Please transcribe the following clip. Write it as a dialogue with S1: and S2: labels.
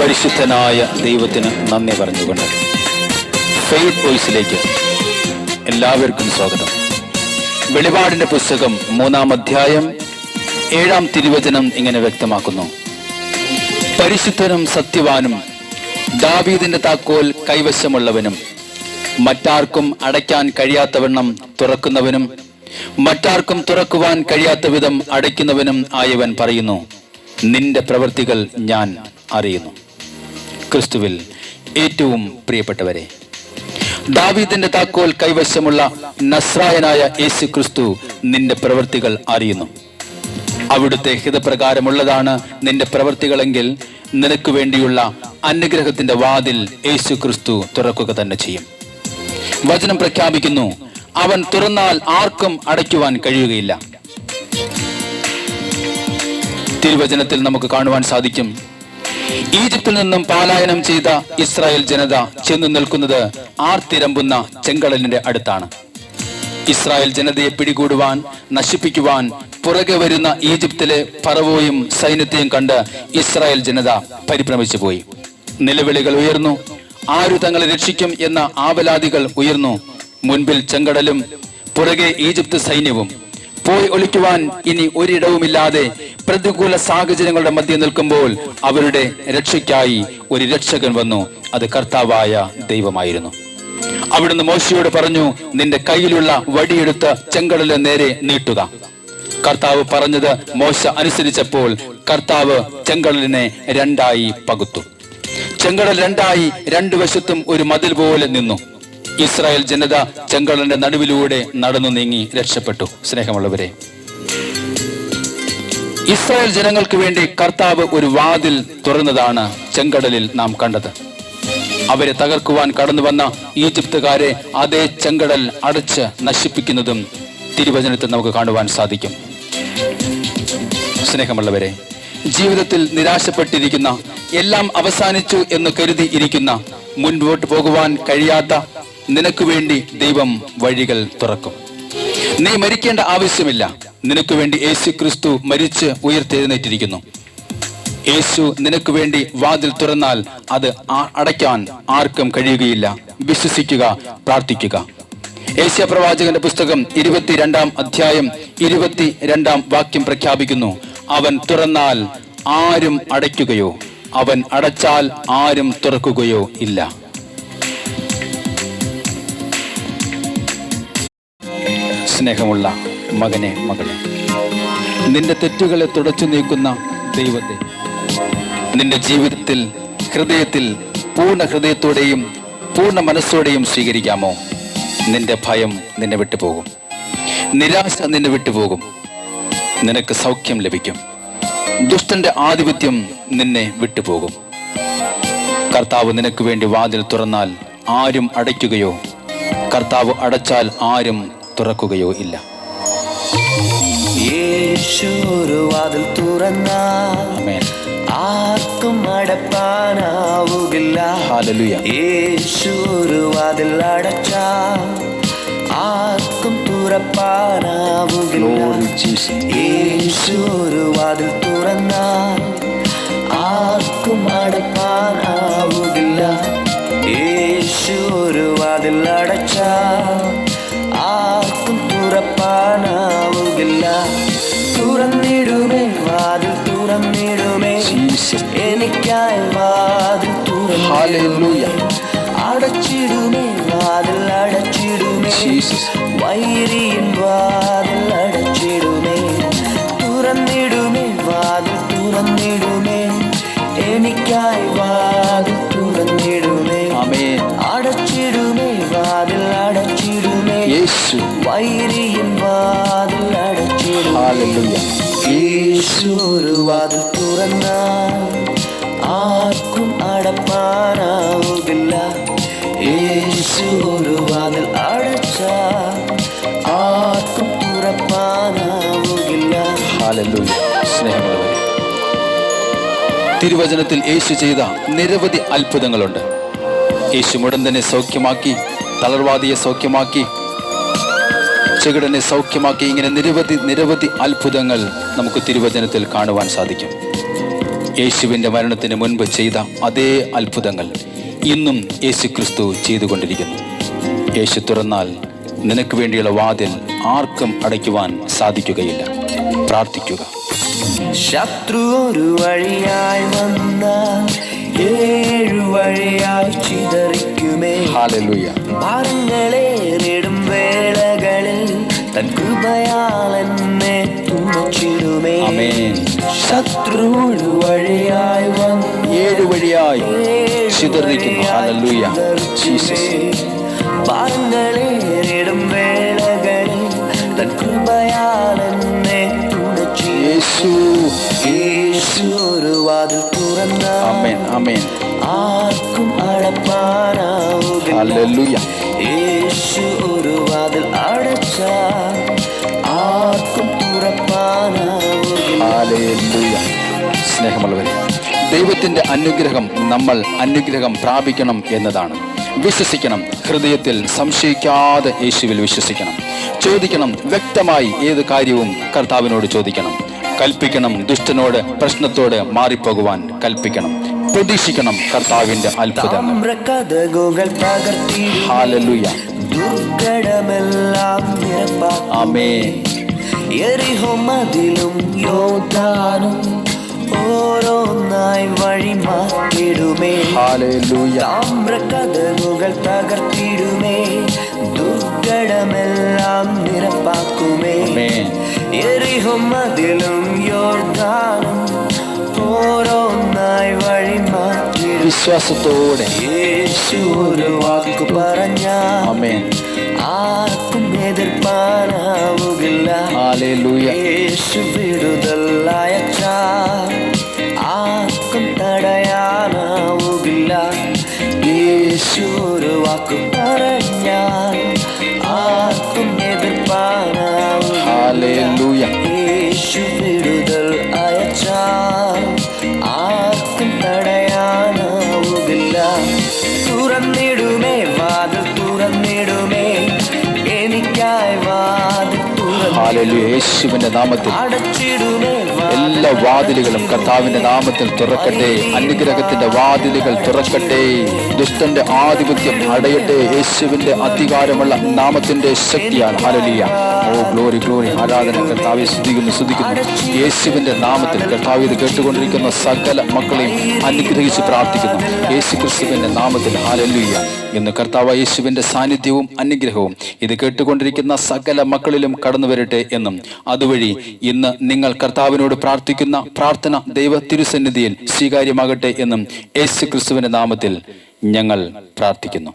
S1: പരിശുദ്ധനായ ദൈവത്തിന് നന്ദി പറഞ്ഞുകൊണ്ട് ഫെയ്ത്ത് വോയിസിലേക്ക് എല്ലാവർക്കും സ്വാഗതം. വെളിപാടിന്റെ പുസ്തകം മൂന്നാം അധ്യായം ഏഴാം തിരുവചനം ഇങ്ങനെ വ്യക്തമാക്കുന്നു. പരിശുദ്ധനും സത്യവാനും ദാവീദിന്റെ താക്കോൽ കൈവശമുള്ളവനും മറ്റാർക്കും അടയ്ക്കാൻ കഴിയാത്തവണ്ണം തുറക്കുന്നവനും മറ്റാർക്കും തുറക്കുവാൻ കഴിയാത്ത വിധം അടയ്ക്കുന്നവനും ആയവൻ പറയുന്നു. നിന്റെ പ്രവൃത്തികൾ ഞാൻ അറിയുന്നു. ക്രിസ്തുവിൽ ഏറ്റവും പ്രിയപ്പെട്ടവരെ ദാവീദിന്റെ താക്കോൽ കൈവശമുള്ള നസ്രായനായ യേശു ക്രിസ്തു നിന്റെ പ്രവൃത്തികൾ അറിയുന്നു. അവിടുത്തെ ഹിതപ്രകാരമുള്ളതാണ് നിന്റെ പ്രവൃത്തികളെങ്കിൽ നിനക്ക് വേണ്ടിയുള്ള അനുഗ്രഹത്തിന്റെ വാതിൽ യേശു ക്രിസ്തു തുറക്കുക തന്നെ ചെയ്യും. വചനം പ്രഖ്യാപിക്കുന്നു അവൻ തുറന്നാൽ ആർക്കും അടയ്ക്കുവാൻ കഴിയുകയില്ല. തിരുവചനത്തിൽ നമുക്ക് കാണുവാൻ സാധിക്കും ഈജിപ്തിൽ നിന്നും പാലായനം ചെയ്ത ഇസ്രായേൽ ജനത ചെന്നു നിൽക്കുന്നത് ആർത്തിരമ്പുന്ന ചെങ്കടലിന്റെ അടുത്താണ്. ഇസ്രായേൽ ജനതയെ പിടികൂടുവാൻ നശിപ്പിക്കുവാൻ പുറകെ വരുന്ന ഈജിപ്തിലെ പറവോയും സൈന്യത്തെയും കണ്ട് ഇസ്രായേൽ ജനത പരിഭ്രമിച്ചു പോയി. നിലവിളികൾ ഉയർന്നു. ആരു തങ്ങളെ രക്ഷിക്കും എന്ന ആവലാദികൾ ഉയർന്നു. മുൻപിൽ ചെങ്കടലും പുറകെ ഈജിപ്ത് സൈന്യവും. പോയി ഒളിക്കുവാൻ ഇനി ഒരിടവുമില്ലാതെ പ്രതികൂല സാഹചര്യങ്ങളുടെ മധ്യ നിൽക്കുമ്പോൾ അവരുടെ രക്ഷയ്ക്കായി ഒരു രക്ഷകൻ വന്നു. അത് കർത്താവായ ദൈവമായിരുന്നു. അവിടുന്ന് മോശയോട് പറഞ്ഞു നിന്റെ കയ്യിലുള്ള വടിയെടുത്ത് ചെങ്കടലിന് നേരെ നീട്ടുക. കർത്താവ് പറഞ്ഞത് മോശ അനുസരിച്ചപ്പോൾ കർത്താവ് ചെങ്കടലിനെ രണ്ടായി പകുത്തു. ചെങ്കടൽ രണ്ടായി രണ്ടു വശത്തും ഒരു മതിൽ പോലെ നിന്നു. ഇസ്രായേൽ ജനത ചെങ്കടലിന്റെ നടുവിലൂടെ നടന്നു നീങ്ങി രക്ഷപ്പെട്ടു. സ്നേഹമുള്ളവരെ ഇസ്രായേൽ ജനങ്ങൾക്ക് വേണ്ടി കർത്താവ് ഒരു വാതിൽ തുറന്നതാണ് ചെങ്കടലിൽ നാം കണ്ടത്. അവരെ തകർക്കുവാൻ കടന്നു വന്ന ഈജിപ്തുകാരെ അതേ ചെങ്കടൽ അടച്ച് നശിപ്പിക്കുന്നതും തിരുവചനത്തിൽ നമുക്ക് കാണുവാൻ സാധിക്കും. സ്നേഹമുള്ളവരെ ജീവിതത്തിൽ നിരാശപ്പെട്ടിരിക്കുന്ന എല്ലാം അവസാനിച്ചു എന്ന് കരുതി ഇരിക്കുന്ന മുൻപോട്ട് പോകുവാൻ കഴിയാത്ത നിനക്ക് വേണ്ടി ദൈവം വഴികൾ തുറക്കും. നീ മരിക്കേണ്ട ആവശ്യമില്ല. നിനക്ക് വേണ്ടി യേശു ക്രിസ്തു മരിച്ച് ഉയർത്തെഴുന്നേറ്റിരിക്കുന്നു. യേശു നിനക്ക് വേണ്ടി വാതിൽ തുറന്നാൽ അത് അടയ്ക്കാൻ ആർക്കും കഴിയുകയില്ല. വിശ്വസിക്കുക പ്രാർത്ഥിക്കുക. ഏഷ്യ പ്രവാചകന്റെ പുസ്തകം ഇരുപത്തിരണ്ടാം അധ്യായം ഇരുപത്തിരണ്ടാം വാക്യം പ്രഖ്യാപിക്കുന്നു. അവൻ തുറന്നാൽ ആരും അടയ്ക്കുകയോ അവൻ അടച്ചാൽ ആരും തുറക്കുകയോ ഇല്ല. സ്നേഹമുള്ള മകനെ മകളെ. നിന്റെ തെറ്റുകളെ തുടച്ചു നീക്കുന്ന ദൈവത്തെ. നിന്റെ ജീവിതത്തിൽ ഹൃദയത്തിൽ പൂർണ ഹൃദയത്തോടെയും പൂർണ മനസ്സോടെയും സ്വീകരിക്കാമോ? നിന്റെ ഭയം നിന്നെ വിട്ടുപോകും. നിരാശ നിന്നെ വിട്ടുപോകും. നിനക്ക് സൗഖ്യം ലഭിക്കും. ദുഷ്ടന്റെ ആധിപത്യം നിന്നെ വിട്ടുപോകും. കർത്താവ് നിനക്ക് വേണ്ടി വാതിൽ തുറന്നാൽ ആരും അടയ്ക്കുകയോ കർത്താവ് അടച്ചാൽ ആരും തുറക്കുകയോ ഇല്ല.
S2: യേശു ഒരു വാതിൽ തുറന്നാൽ ആർക്കും അടപ്പാനാവുകില്ല. യേശു ഒരു വാതിൽ അടച്ചാൽ ആർക്കും തുറപ്പാനാവുകില്ല. യേശു ഒരു വാതിൽ തുറന്നാൽ ആർക്കും അടപ്പാനാവുകില്ല. യേശു ഒരു വാതിൽ അടച്ചാൽ
S1: കടന്നിടുമേ
S2: എനിക്കായി വാതിൽ തുറന്നിടുമേ അടച്ചിടുമേ വാതിൽ അടച്ചിടുമേ വൈരിയൻ വാതിൽ അടച്ചിടുമേ തുറന്നിടും
S1: ഹാലലുയ
S2: യേശു വാതിൽ തുറന്നാൽ ആർക്കും അടപ്പാനാവുകില്ല യേശു ഒരു വാതിൽ അടച്ചാൽ ആർക്കും തുറപ്പാനാവുകില്ല
S1: സ്നേഹമുള്ളവരെ തിരുവചനത്തിൽ യേശു ചെയ്ത നിരവധി അത്ഭുതങ്ങളുണ്ട്. യേശു മുടന്തനെ സൗഖ്യമാക്കി തളർവാദിയെ സൗഖ്യമാക്കി ചെകിടനെ സൗഖ്യമാക്കി ഇങ്ങനെ നിരവധി നിരവധി അത്ഭുതങ്ങൾ നമുക്ക് തിരുവചനത്തിൽ കാണുവാൻ സാധിക്കും. യേശുവിന്റെ മരണത്തിന് മുൻപ് ചെയ്ത അതേ അത്ഭുതങ്ങൾ ഇന്നും യേശു ക്രിസ്തു ചെയ്തുകൊണ്ടിരിക്കുന്നു. യേശു തുറന്നാൽ നിനക്ക് വേണ്ടിയുള്ള വാതിൽ ആർക്കും അടയ്ക്കുവാൻ സാധിക്കുകയില്ല. പ്രാർത്ഥിക്കുക.
S2: ശത്രു ഒരു വഴിയായി വന്നാൽ ഏഴു വഴിയായി ചിതറിക്കുമേ. വേളകളിൽ തൻ കൃപയാൽ എന്നെ തുണച്ചിടുമേ
S1: ആമേൻ.
S2: ശത്രു ഒരു വഴിയായി വന്ന്
S1: ഏഴ് വഴിയായി ചിതറിക്കുന്നു ഹാലലൂയ ജീസസ്
S2: ഭാരങ്ങളേറിടും വേളകളിൽ തൻ കൃപയാൽ എന്നെ തുണച്ചിടുമേ
S1: യേശു
S2: യേശു ഒരു വാതിൽ തുറന്ന
S1: ആമേൻ ആമേൻ
S2: ആർക്കും അടപ്പാനാവുകില്ല
S1: ഹാലലൂയ
S2: യേശു ഒരു വാതിൽ
S1: അനുഗ്രഹം നമ്മൾ അനുഗ്രഹം പ്രാപിക്കണം എന്നതാണ്. വിശ്വസിക്കണം ഹൃദയത്തിൽ സംശയിക്കാതെ യേശുവിൽ വിശ്വസിക്കണം. ചോദിക്കണം വ്യക്തമായി ഏത് കാര്യവും കർത്താവിനോട് ചോദിക്കണം. കൽപ്പിക്കണം. ദുഷ്ടനോട് പ്രശ്നത്തോട് മാറിപ്പോകുവാൻ കൽപ്പിക്കണം. പ്രതീക്ഷിക്കണം കർത്താവിന്റെ അത്ഭുതങ്ങൾ. ഹാലലൂയ.
S2: എറിഹോ മതിലും യോദാനും ഓരോന്നായി വഴി മാറ്റിടുമേ
S1: ഹാലലൂയ.
S2: താമ്രകഥകുകൾ തകർത്തിടുമേ ദുർഘടമെല്ലാം നിരപ്പാക്കുമേ. എറിഹോ മതിലും യോർദാനും ഓരോന്നായി വഴി മാറ്റി
S1: വിശ്വാസത്തോടെ
S2: യേശു ഒരു വാക്ക് പറഞ്ഞ
S1: ആമേൻ.
S2: ആർക്കും എതിർപ്പാനാവുകില്ല. യേശു വിടുതൽ അയച്ചാൽ ആർക്കും തടയാനാവുകില്ല. യേശു ഒരു വാക്ക് പറഞ്ഞാൽ
S1: യേശുവിന്റെ നാമത്തിൽ എല്ലാ വാതിലുകളും കർത്താവിന്റെ നാമത്തിൽ തുറക്കട്ടെ. അനുഗ്രഹത്തിന്റെ വാതിലുകൾ തുറക്കട്ടെ. ദുഷ്ടന്റെ ആധിപത്യം അടയട്ടെ. യേശുവിന്റെ അധികാരമുള്ള നാമത്തിന്റെ ശക്തിയാണ്. ഹാലലിയ. Oh glory glory. ആരാധന കർത്താവെ സ്തുതിക്കുന്നു സ്തുതിക്കുന്നു. യേശുവിന്റെ നാമത്തിൽ കർത്താവ് ഇത് കേട്ടുകൊണ്ടിരിക്കുന്ന സകല മക്കളെയും അനുഗ്രഹിച്ച് പ്രാർത്ഥിക്കുന്നു. യേശു ക്രിസ്തുവിന്റെ നാമത്തിൽ. ഹാലലിയ. എന്ന് കർത്താവ് യേശുവിന്റെ സാന്നിധ്യവും അനുഗ്രഹവും ഇത് കേട്ടുകൊണ്ടിരിക്കുന്ന സകല മക്കളിലും കടന്നു വരട്ടെ എന്നും. അതുവഴി ഇന്ന് നിങ്ങൾ കർത്താവിനോട് പ്രാർത്ഥിക്കുന്ന പ്രാർത്ഥന ദൈവ തിരുസന്നിധിയിൽ സ്വീകാര്യമാകട്ടെ എന്നും യേശു നാമത്തിൽ ഞങ്ങൾ പ്രാർത്ഥിക്കുന്നു.